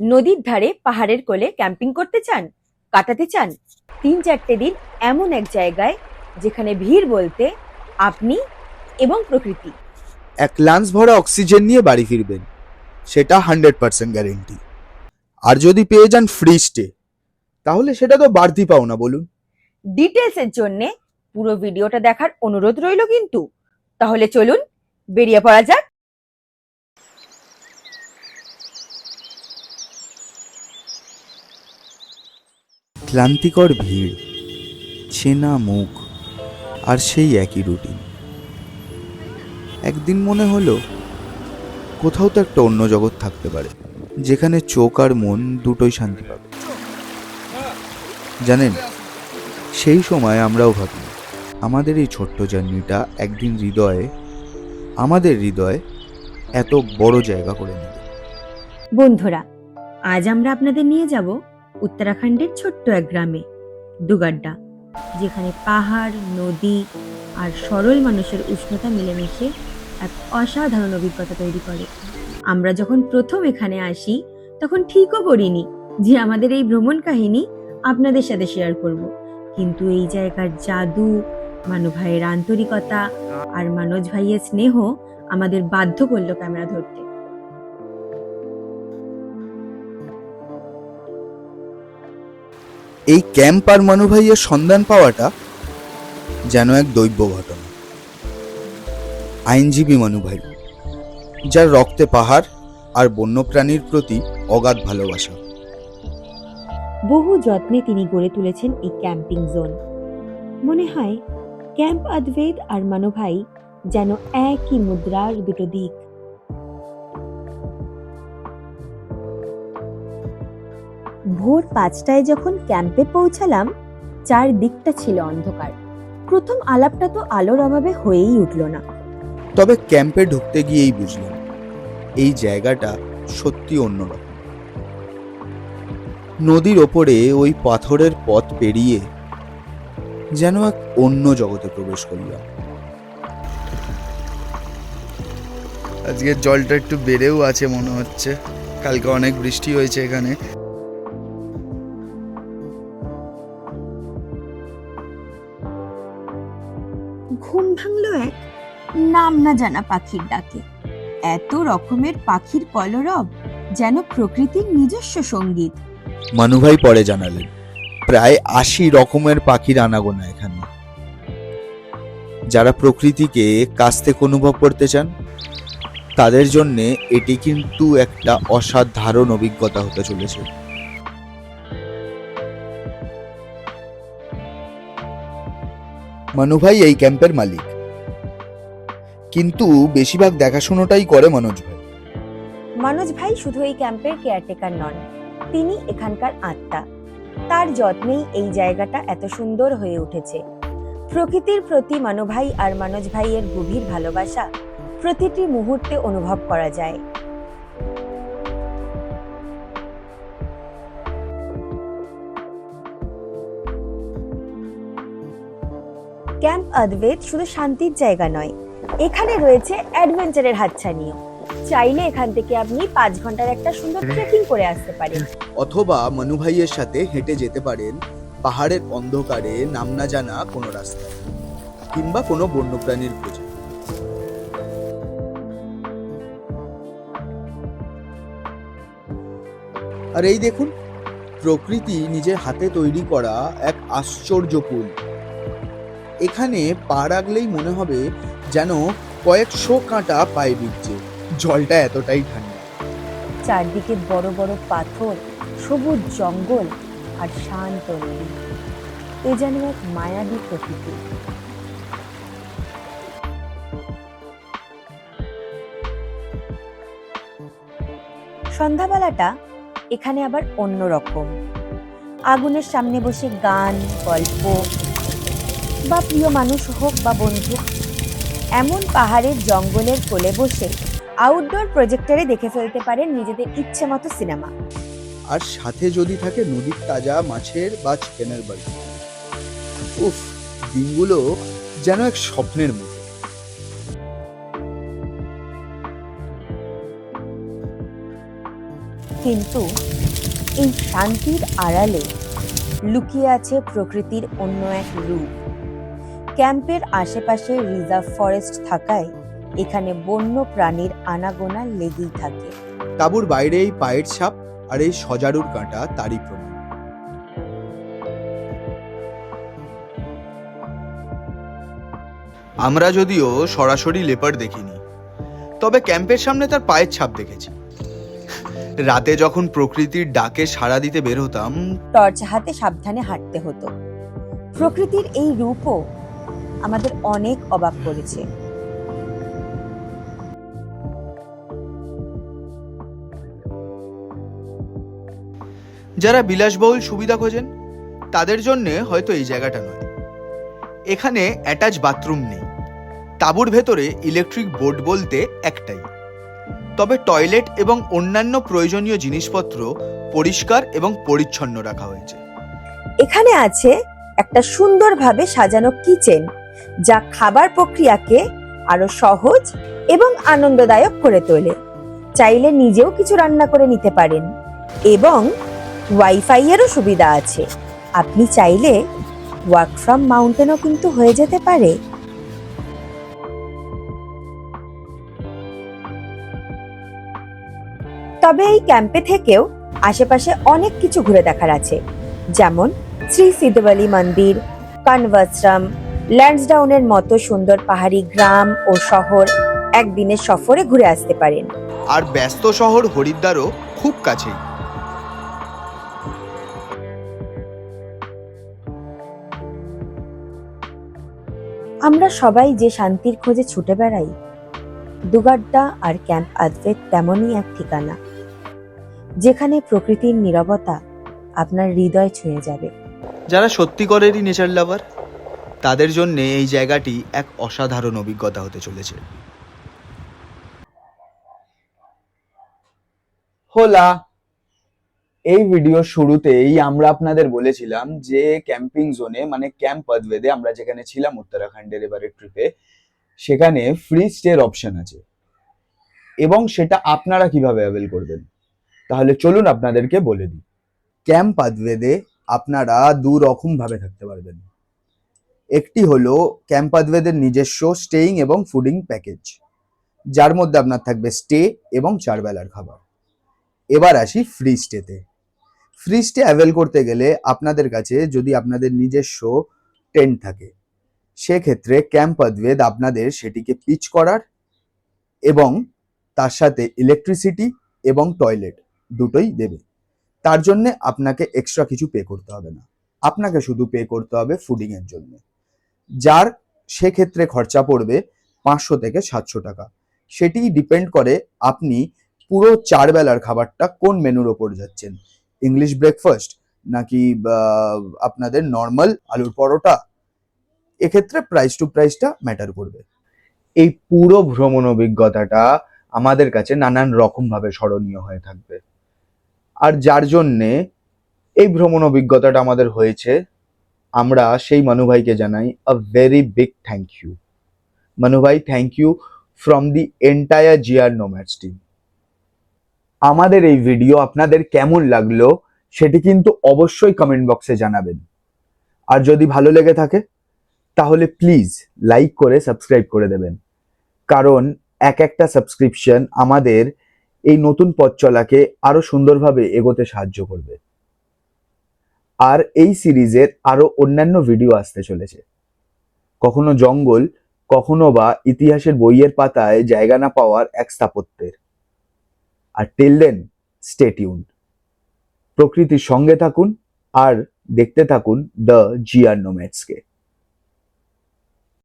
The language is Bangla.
নদীর ধারে পাহাড়ের কোলে ক্যাম্পিং করতে চান কাটাতে চান তিন চারটে দিন এমন এক জায়গায় যেখানে ভিড় বলতে আপনি এবং প্রকৃতি। এক লাঞ্চ ভরা অক্সিজেন নিয়ে বাড়ি ফিরবেন সেটা হান্ড্রেড পার্সেন্ট গ্যারেন্টি। আর যদি পেয়ে যান ফ্রি স্টে তাহলে সেটা তো বাড়তি পাও না বলুন। ডিটেলসের জন্য পুরো ভিডিওটা দেখার অনুরোধ রইল কিন্তু। তাহলে চলুন বেরিয়ে পড়া যাক। ক্লান্তিকর ভিড়, চেনা মুখ আর সেই একই রুটিন। একদিন মনে হলো, কোথাও তো একটা অন্য জগৎ থাকতে পারে, যেখানে চোখ আর মন দুটোই শান্তি পাবে। জানেন, সেই সময় আমরাও ভাবি, আমাদের এই ছোট্ট জার্নিটা একদিন হৃদয়ে, আমাদের হৃদয়ে এত বড় জায়গা করে নেবে। বন্ধুরা, আজ আমরা আপনাদের নিয়ে যাব উত্তরাখণ্ডের ছোট্ট এক গ্রামে, দুগাড্ডা, যেখানে পাহাড়, নদী আর সরল মানুষের উষ্ণতা মিলেমিশে এক অসাধারণ অভিজ্ঞতা তৈরি করে। আমরা যখন প্রথম এখানে আসি, তখন ঠিকও করিনি যে আমাদের এই ভ্রমণ কাহিনী আপনাদের সাথে শেয়ার করব। কিন্তু এই জায়গার জাদু, মানু ভাইয়ের আন্তরিকতা আর মানজ ভাইয়ের স্নেহ আমাদের বাধ্য করল ক্যামেরা ধরতে। এই ক্যাম্প আর মানুভাইয়ের সন্ধান পাওয়াটা যেন এক দৈব্য ঘটনা। আইনজীবী মানুভাই যার রক্তে পাহাড় আর বন্যপ্রাণীর প্রতি অগাধ ভালোবাসা। বহু যত্নে তিনি গড়ে তুলেছেন এই ক্যাম্পিং জোন। মনে হয়, ক্যাম্প আদ্বেদ আর মানভাই যেন একই মুদ্রার দুটো দিক। ভোর পাঁচটায় যখন ক্যাম্পে পৌঁছালাম চারদিকটা ছিল অন্ধকার। প্রথম আলাপটা তো আলোর অভাবে হয়েই উঠল না। তবে ক্যাম্পে ঢুকতে গিয়েই বুঝলাম এই জায়গাটা সত্যি অন্যরকম। নদীর ওপরে ওই পাথরের পথ পেরিয়ে যেন এক অন্য জগতে প্রবেশ করলাম। আজকের জলটা একটু বেড়েও আছে মনে হচ্ছে। কালকে অনেক বৃষ্টি হয়েছে এখানে। ভাঙলো এক? নাম না জানা পাখির ডাকে। এত রকমের পাখির কলরব যেন প্রকৃতির নিজস্ব সংগীত। মানুভাই পরে জানালেন, প্রায় আশি রকমের পাখির আনাগোনা এখানে। যারা প্রকৃতিকে কাছ থেকে অনুভব করতে চান, তাদের জন্য এটি কিন্তু একটা অসাধারণ অভিজ্ঞতা হতে চলেছে। মানুভাই এই ক্যাম্পের মালিক। কিন্তু বেশিরভাগ দেখাশোনাটাই করে মনোজ ভাই। মানজ ভাই শুধু এই ক্যাম্পের কেয়ারটেকার নন, তিনি এখানকার আত্মা। তার যত্নেই এই জায়গাটা এত সুন্দর হয়ে উঠেছে। প্রকৃতির প্রতি মানভাই আর মানজ ভাইয়ের গভীর ভালোবাসা প্রতিটি মুহূর্তে অনুভব করা যায়। ক্যাম্প অদ্বৈত শুধু শান্তির জায়গা নয় এখানে রয়েছে অ্যাডভেঞ্চারের হাতছানিও চাইলে এখান থেকে আপনি পাঁচ ঘণ্টার একটা সুন্দর ট্রেকিং করে আসতে পারেন। অথবা মনু ভাইয়ের সাথে হেঁটে যেতে পারেন পাহাড়ের অন্ধকারে নাম না জানা কোনো রাস্তায় কিংবা কোনো বন্যপ্রাণীর খোঁজে। আর এই দেখুন, প্রকৃতি নিজের হাতে তৈরি করা এক আশ্চর্য পুল। এখানে পা রাখলেই মনে হবে যেন কয়েকশো কাঁটা পায়ে বিচ্ছে জলটা এতটাই ঠান্ডা। চারদিকে বড় বড় পাথর, সবুজ জঙ্গল আর শান্ত এ যেন এক মায়াবী প্রকৃতি। সন্ধ্যাবেলাটা এখানে আবার অন্য রকম। আগুনের সামনে বসে গান, গল্প, বা প্রিয় মানুষ হোক বা বন্ধু এমন পাহাড়ের জঙ্গলের কোলে বসে আউটডোর প্রজেক্টরে দেখে ফেলতে পারেন নিজেদের ইচ্ছে মতো সিনেমা আর সাথে যদি থাকে নদীর তাজা মাছের বা চিকেনের বাড়ি। উফ দিনগুলো যেন এক স্বপ্নের মতো। কিন্তু এই শান্তির আড়ালে লুকিয়ে আছে প্রকৃতির অন্য এক রূপ। ক্যাম্পের আশেপাশে রিজার্ভ ফরেস্ট থাকায় এখানে বন্য প্রাণীর আনাগোনা লেগেই থাকে। তাঁবুর বাইরে এই পায়ের ছাপ আর এই সজারুর কাঁটা তারই প্রমাণ। আমরা যদিও সরাসরি লেপার দেখিনি তবে ক্যাম্পের সামনে তার পায়ের ছাপ দেখেছি। রাতে যখন প্রকৃতির ডাকে সাড়া দিতে বের হতাম টর্চ হাতে সাবধানে হাঁটতে হতো। প্রকৃতির এই রূপও আমাদের অনেক অবাক করেছে। যারা বিলাসবহুল সুবিধা খোঁজেন তাদের জন্য হয়তো এই জায়গাটা নয়। এখানে অ্যাটাচ বাথরুম নেই। তাঁবুর ভেতরে ইলেকট্রিক বোর্ড বলতে একটাই। তবে টয়লেট এবং অন্যান্য প্রয়োজনীয় জিনিসপত্র পরিষ্কার এবং পরিচ্ছন্ন রাখা হয়েছে। এখানে আছে একটা সুন্দরভাবে সাজানো কিচেন যা খাবার প্রক্রিয়াকে আরও সহজ এবং আনন্দদায়ক করে তোলে। চাইলে নিজেও কিছু রান্না করে নিতে পারেন। এবং ওয়াইফাই এরও সুবিধা আছে। আপনি চাইলে ওয়ার্ক ফ্রম মাউন্টেনও কিন্তু হয়ে যেতে পারে। তবে এই ক্যাম্পে থেকেও আশেপাশে অনেক কিছু ঘুরে দেখার আছে। যেমন শ্রী সিদ্ধবলি মন্দির, কানভাসরাম ল্যান্সডাউনের মতো সুন্দর পাহাড়ি গ্রাম ও শহর একদিনের সফরে ঘুরে আসতে পারেন। আর ব্যস্ত শহর হরিদ্বারও খুব কাছেই। আমরা সবাই যে শান্তির খোঁজে ছুটে বেড়াই দুগাড্ডা আর ক্যাম্প আদভেদ তেমনই এক ঠিকানা যেখানে প্রকৃতির নিরবতা আপনার হৃদয় ছুঁয়ে যাবে। যারা সত্যিকারেরই নেচার লাভার তাদের জন্য এই জায়গাটি এক অসাধারণ অভিজ্ঞতা হতে চলেছে। হোলা! এই ভিডিও শুরুতেই আমরা আপনাদের বলেছিলাম যে ক্যাম্পিং জোনে মানে ক্যাম্প অদ্বেদে আমরা যেখানে ছিলাম উত্তরাখণ্ডের এবারে ট্রিপে সেখানে ফ্রি স্টের অপশন আছে। এবং সেটা আপনারা কীভাবে অ্যাভেল করবেন? তাহলে চলুন আপনাদেরকে বলে দিই। ক্যাম্প আদভেদে আপনারা দু রকম ভাবে থাকতে পারবেন। একটি হলো ক্যাম্প আদভেদের নিজস্ব স্টেইং এবং ফুডিং প্যাকেজ, যার মধ্যে আপনার থাকবে স্টে এবং চার বেলার খাবার। এবার আসি ফ্রি স্টেতে। ফ্রি স্টে অ্যাভেল করতে গেলে আপনাদের কাছে যদি আপনাদের নিজস্ব টেন্ট থাকে, সেক্ষেত্রে ক্যাম্প অদ্বেদ আপনাদের সেটিকে পিচ করার এবং তার সাথে ইলেকট্রিসিটি এবং টয়লেট দুটোই দেবে। তার জন্যে আপনাকে এক্সট্রা কিছু পে করতে হবে না। আপনাকে শুধু পে করতে হবে ফুডিংয়ের জন্য। যার সেক্ষেত্রে খরচা পড়বে পাঁচশো থেকে সাতশো টাকা। সেটি ডিপেন্ড করে আপনি পুরো চার বেলার খাবারটা কোন মেনুর ওপর যাচ্ছেন। ইংলিশ ব্রেকফাস্ট নাকি আপনাদের নর্মাল আলুর পরোটা? এক্ষেত্রে প্রাইস টু প্রাইসটা ম্যাটার করবে। এই পুরো ভ্রমণ অভিজ্ঞতাটা আমাদের কাছে নানান রকম ভাবে স্মরণীয় হয়ে থাকবে। আর যার জন্যে এই ভ্রমণ অভিজ্ঞতাটা আমাদের হয়েছে আমরা সেই মানু ভাইকে জানাই a very big thank you Manu ভাই thank you from the entire GR nomads team আমাদের এই ভিডিও আপনাদের কেমন লাগল সেটি কিন্তু অবশ্যই কমেন্ট বক্সে জানাবেন। আর যদি ভালো লেগে থাকে, তাহলে প্লিজ লাইক করে সাবস্ক্রাইব করে দেবেন। কারণ এক একটা সাবস্ক্রিপশন আমাদের এই নতুন পথ চলাকে আরও সুন্দরভাবে এগোতে সাহায্য করবে। আর এই সিরিজের আরও অন্যান্য ভিডিও আসতে চলেছে। কখনো জঙ্গল, কখনো বা ইতিহাসের বইয়ের পাতায় জায়গা না পাওয়ার এক স্থাপত্যের। আর টিল দেন স্টেটিউন প্রকৃতির সঙ্গে থাকুন আর দেখতে থাকুন দ্য জিয়ার নোম্যাটসকে